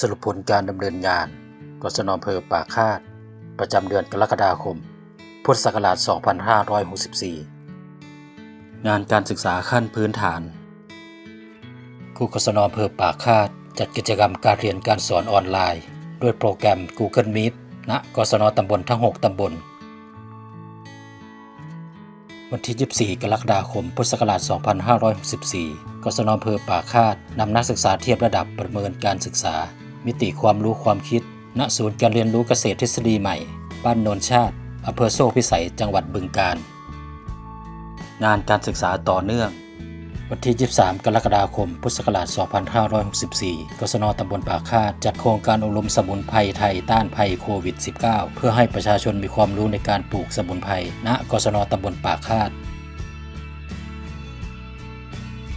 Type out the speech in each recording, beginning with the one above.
สรุปผลการดำเนินงานกศนอำเภอป่าคาด ประจำเดือนกรกฎาคม พุทธศักราช 2564 งานการศึกษาขั้นพื้นฐาน ครูกศนอำเภอป่าคาด จัดกิจกรรมการเรียนการสอนออนไลน์ ด้วยโปรแกรม Google Meet ณกศนตำบลทั้ง 6 ตำบล วันที่ 24 กรกฎาคม พุทธศักราช 2564 กศนอำเภอป่าคาดนำนักศึกษาเทียบระดับประเมินการศึกษา มิติความรู้ความคิด ณศูนย์การเรียนรู้เกษตรทฤษฎีใหม่ บ้านโนนชาติอำเภอโซ่พิสัย จังหวัดบึงกาฬงานการศึกษาต่อเนื่อง วันที่ 23 กรกฎาคม พุทธศักราช 2564กศนตำบลป่าคาด จัดโครงการอบรมสมุนไพรไทยต้านภัยโควิด -19 เพื่อให้ประชาชนมีความรู้ในการปลูกสมุนไพร ณกศนตำบลป่าคาด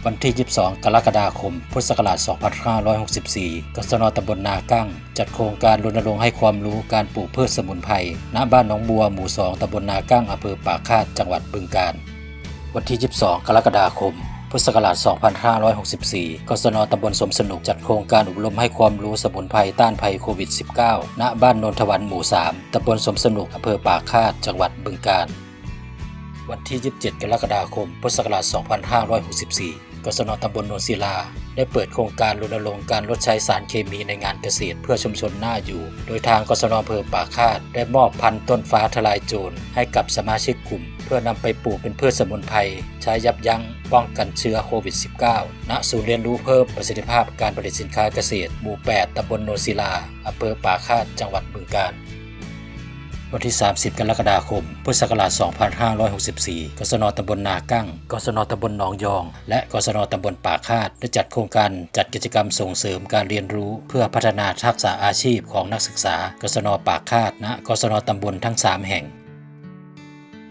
วันที่ 22 กรกฎาคม พุทธศักราช 2564กศนตำบลนากั้ง จัดโครงการรณรงค์ให้ความรู้การปลูกพืชสมุนไพร ณ บ้านหนองบัว หมู่ 2ตำบลนากั้งอำเภอป่าคาด จังหวัดบึงกาฬ วันที่ 22 กรกฎาคม พุทธศักราช 2564 กศนตำบลสมสนุกจัดโครงการอบรมให้ความรู้สมุนไพรต้านภัยโควิด -19 ณ บ้านนนทวันหมู่ 3 ตำบลสมสนุกอำเภอป่าคาด จังหวัดบึงกาฬ วันที่ 27 กรกฎาคม พุทธศักราช 2564 กศนตำบลนนศิลา ได้เปิดโครงการรณรงค์การลดใช้สารเคมีในงานเกษตร เพื่อชุมชนหน้าอยู่ โดยทางกศนอำเภอป่าคาด ได้มอบพันธุ์ต้นฟ้าทลายโจรให้กับสมาชิกกลุ่ม เพื่อนำไปปลูกเป็นพืชสมุนไพรใช้ยับยั้งป้องกันเชื้อโควิด -19 ณ ศูนย์เรียนรู้เพิ่มประสิทธิภาพการผลิตสินค้าเกษตร หมู่ 8ตำบลนนศิลาอำเภอป่าคาด จังหวัดบึงกาฬ วันที่ 30 กรกฎาคม พุทธศักราช 2564 กศนตำบลนากั้ง กศนตำบลหนองยอง และกศนตำบลป่าคาดได้จัดโครงการจัดกิจกรรมส่งเสริมการเรียนรู้ เพื่อพัฒนาทักษะอาชีพของนักศึกษา กศนป่าคาดณกศนตำบลทั้ง 3 แห่ง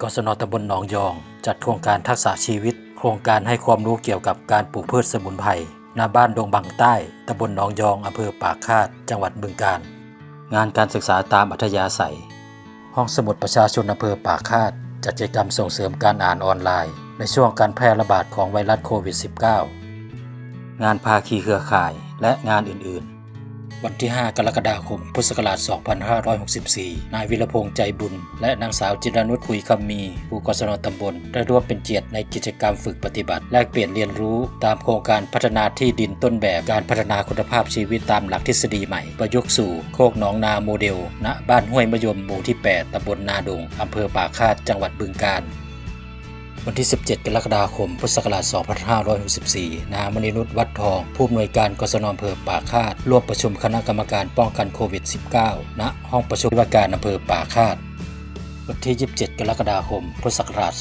กศนตำบลหนองยอง จัดโครงการทักษะชีวิต โครงการให้ความรู้เกี่ยวกับการปลูกพืชสมุนไพรณบ้านดงบังใต้ตำบลหนองยองอำเภอปากคาด จังหวัดบึงกาฬงานการศึกษาตามอัธยาศัย ห้องสมุดประชาชนอำเภอป่าคาด จัดกิจกรรมส่งเสริมการอ่านออนไลน์ ในช่วงการแพร่ระบาดของไวรัสโควิด -19 งานภาคีเครือข่ายและงานอื่น ๆ วันที่ 5 กรกฎาคม พุทธศักราช 2564 นายวิรพงษ์ใจบุญ และนางสาวจิรนุชคุยคำมีผู้กศนตำบล ได้ร่วมเป็นเกียรติในกิจกรรมฝึกปฏิบัติ แลกเปลี่ยนเรียนรู้ตามโครงการพัฒนาที่ดินต้นแบบการพัฒนาคุณภาพชีวิตตามหลักทฤษฎีใหม่ ประยุกต์สู่โคกหนองนาโมเดล ณ บ้านห้วยมะยมหมู่ที่ 8ตำบลนาดงอำเภอป่าคาดจังหวัดบึงกาฬ วันที่ 17 กรกฎาคม พุทธศักราช 2564นามณีนุชวัดทอง ผู้อำนวยการกศนอำเภอป่าคาด ร่วมประชุมคณะกรรมการป้องกันโควิด -19 ณ ห้องประชุมว่าการอำเภอป่าคาด วันที่ 27 กรกฎาคม พุทธศักราช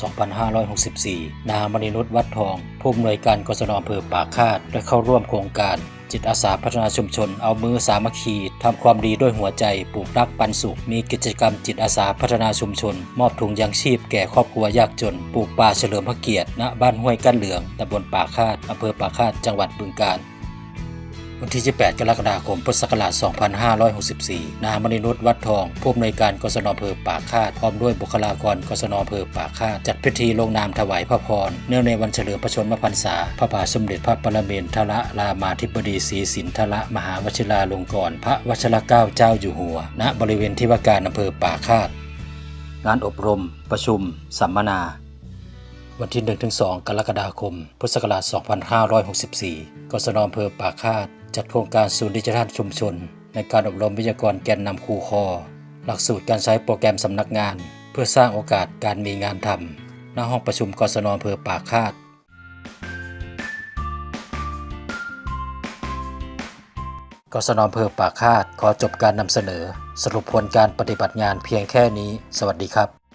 2564 นางมณีนุชวัดทอง ผู้อำนวยการกศนอำเภอป่าคาด ได้เข้าร่วมโครงการ จิตอาสาพัฒนาชุมชน เอามือสามัคคี ทำความดีด้วยหัวใจ ปลูกรักปันสุข มีกิจกรรมจิตอาสาพัฒนาชุมชน มอบถุงยางชีพแก่ครอบครัวยากจน ปลูกป่าเฉลิมพระเกียรติ ณ บ้านห้วยกั้นเหลือง ตำบลป่าคาด อำเภอป่าคาด จังหวัดบึงกาฬ วันที่28กรกฎาคม พุทธศักราช 2564 นางมณีนุชวัดทอง ผู้อำนวยการกศนอำเภอป่าคาด พร้อมด้วยบุคลากรกศนอำเภอป่าคาด จัดพิธีลงนามถวายพระพร เนื่องในวันเฉลิมพระชนมพรรษา พระบาทสมเด็จพระปรเมนทรรามาธิบดีศรีสินทรมหาวชิราลงกรณ์พระวชิรเกล้าเจ้าอยู่หัว ณ บริเวณที่ว่าการอำเภอป่าคาด งานอบรม ประชุม สัมมนาวันที่ 1-2 กรกฎาคม พุทธศักราช 2564 กศนอำเภอป่าคาด จัดโครงการศูนย์ดิจิทัลชุมชน ในการอบรมวิทยากรแกนนำครูคอ หลักสูตรการใช้โปรแกรมสำนักงาน เพื่อสร้างโอกาสการมีงานทำณห้องประชุมกศนอำเภอป่าคาดกศนอำเภอป่าคาดขอจบการนำเสนอ สรุปผลการปฏิบัติงานเพียงแค่นี้ สวัสดีครับ